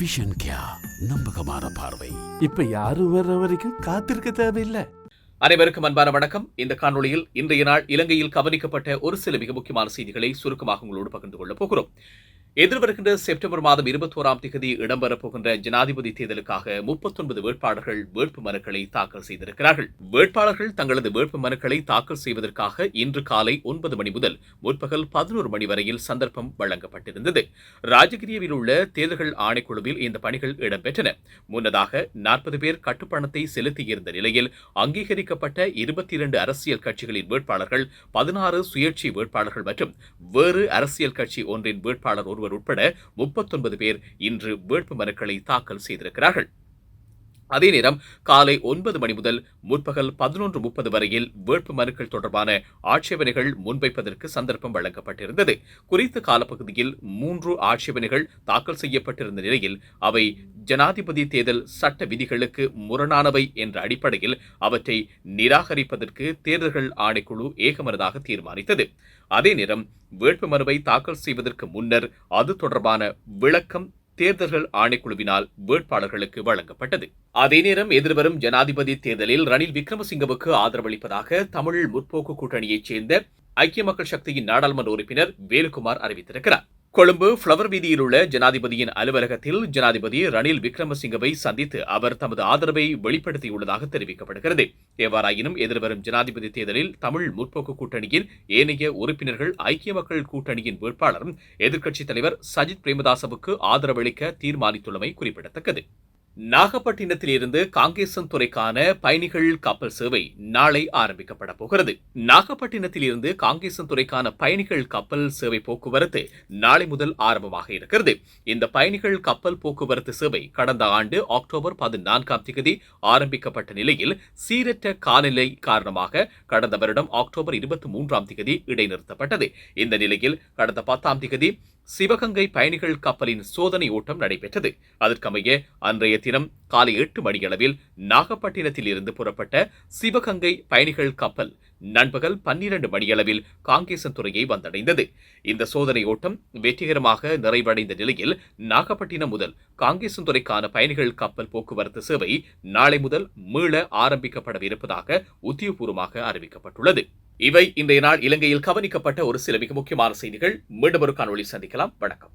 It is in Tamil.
விஷன் கியா நம்பகமான பார்வை. இப்ப யாரும் வர்ற வரைக்கும் காத்திருக்க தேவையில்லை. அனைவருக்கும் அன்பான வணக்கம். இந்த காணொளியில் இன்றைய நாள் இலங்கையில் கவனிக்கப்பட்ட ஒரு சில மிக முக்கியமான செய்திகளை சுருக்கமாக உங்களோடு பகிர்ந்து கொள்ளப் போகிறோம். எதிர்வருகின்ற செப்டம்பர் மாதம் இருபத்தோராம் தேதி இடம்பெறப்போகின்ற ஜனாதிபதி தேர்தலுக்காக முப்பத்தொன்பது வேட்பாளர்கள் வேட்பு மனுக்களை தாக்கல் செய்திருக்கிறார்கள். வேட்பாளர்கள் தங்களது வேட்பு மனுக்களை தாக்கல் செய்வதற்காக இன்று காலை ஒன்பது மணி முதல் முற்பகல் பதினோரு மணி வரையில் சந்தர்ப்பம் வழங்கப்பட்டிருந்தது. ராஜகிரியவில் உள்ள தேர்தல்கள் ஆணைக்குழுவில் இந்த பணிகள் இடம்பெற்றன. முன்னதாக நாற்பது பேர் கட்டுப்பணத்தை செலுத்தியிருந்த நிலையில் அங்கீகரிக்கப்பட்ட இருபத்தி இரண்டு அரசியல் கட்சிகளின் வேட்பாளர்கள் பதினாறு சுயேட்சை வேட்பாளர்கள் மற்றும் வேறு அரசியல் கட்சி ஒன்றின் வேட்பாளர் ஒருவர் உட்பட முப்பத்தொன்பது பேர் இன்று வேட்பு மனுக்களை தாக்கல் செய்திருக்கிறார்கள். அதே நேரம் காலை ஒன்பது மணி முதல் முற்பகல் பதினொன்று முப்பது வரையில் வேட்பு மனுக்கள் தொடர்பான ஆட்சேபனைகள் முன்வைப்பதற்கு சந்தர்ப்பம் வழங்கப்பட்டிருந்தது. குறித்த காலப்பகுதியில் மூன்று ஆட்சேபனைகள் தாக்கல் செய்யப்பட்டிருந்த நிலையில் அவை ஜனாதிபதி தேர்தல் சட்ட விதிகளுக்கு முரணானவை என்ற அடிப்படையில் அவற்றை நிராகரிப்பதற்கு தேர்தல்கள் ஆணைக்குழு ஏகமனதாக தீர்மானித்தது. அதே நேரம் வேட்புமனுவை தாக்கல் செய்வதற்கு முன்னர் அது தொடர்பான விளக்கம் தேர்தல்கள் ஆணைக்குழுவினால் வேட்பாளர்களுக்கு வழங்கப்பட்டது. அதே நேரம் எதிர்வரும் ஜனாதிபதி தேர்தலில் ரணில் விக்ரமசிங்கவுக்கு ஆதரவளிப்பதாக தமிழ் முற்போக்கு கூட்டணியைச் சேர்ந்த ஐக்கிய மக்கள் சக்தியின் நாடாளுமன்ற உறுப்பினர் வேலுக்குமார் அறிவித்திருக்கிறார். கொழும்பு ஃப்ளவர் வீதியில் உள்ள ஜனாதிபதியின் அலுவலகத்தில் ஜனாதிபதி ரணில் விக்ரமசிங்கவை சந்தித்து அவர் தமது ஆதரவை வெளிப்படுத்தியுள்ளதாக தெரிவிக்கப்படுகிறது. எவ்வாறாயினும் எதிர்வரும் ஜனாதிபதி தேர்தலில் தமிழ் முற்போக்கு கூட்டணியின் ஏனைய உறுப்பினர்கள் ஐக்கிய மக்கள் கூட்டணியின் வேட்பாளரும் எதிர்க்கட்சித் தலைவர் சஜித் பிரேமதாசவுக்கு ஆதரவளிக்க தீர்மானித்துள்ளமை குறிப்பிடத்தக்கது. நாகப்பட்டினத்தில் இருந்து காங்கேசன் துறைக்கான பயணிகள் கப்பல் சேவை நாளை ஆரம்பிக்கப்பட போகிறது. நாகப்பட்டினத்தில் இருந்து காங்கேசன் துறைக்கான பயணிகள் கப்பல் சேவை போக்குவரத்து நாளை முதல் ஆரம்பமாக இருக்கிறது. இந்த பயணிகள் கப்பல் போக்குவரத்து சேவை கடந்த ஆண்டு அக்டோபர் பதினான்காம் தேதி ஆரம்பிக்கப்பட்ட நிலையில் சீரற்ற காலநிலை காரணமாக கடந்த வருடம் அக்டோபர் இருபத்தி மூன்றாம் தேதி இடைநிறுத்தப்பட்டது. இந்த நிலையில் கடந்த பத்தாம் தேதி சிவகங்கை பயணிகள் கப்பலின் சோதனை ஓட்டம் நடைபெற்றது. அதற்கமைய அன்றைய தினம் காலை எட்டு மணியளவில் நாகப்பட்டினத்தில் இருந்து புறப்பட்ட சிவகங்கை பயணிகள் கப்பல் நண்பகல் பன்னிரண்டு மணியளவில் காங்கேசன் துறையை வந்தடைந்தது. இந்த சோதனை ஓட்டம் வெற்றிகரமாக நிறைவடைந்த நிலையில் நாகப்பட்டினம் முதல் காங்கேசன் துறைக்கான பயணிகள் கப்பல் போக்குவரத்து சேவை நாளை முதல் மீள ஆரம்பிக்கப்படவிருப்பதாக உத்தியோகபூர்வமாக அறிவிக்கப்பட்டுள்ளது. இவை இன்றைய நாள் இலங்கையில் கவனிக்கப்பட்ட ஒரு சில மிக முக்கியமான செய்திகள். மீண்டும் ஒரு காணொலி சந்திக்கலாம். வணக்கம்.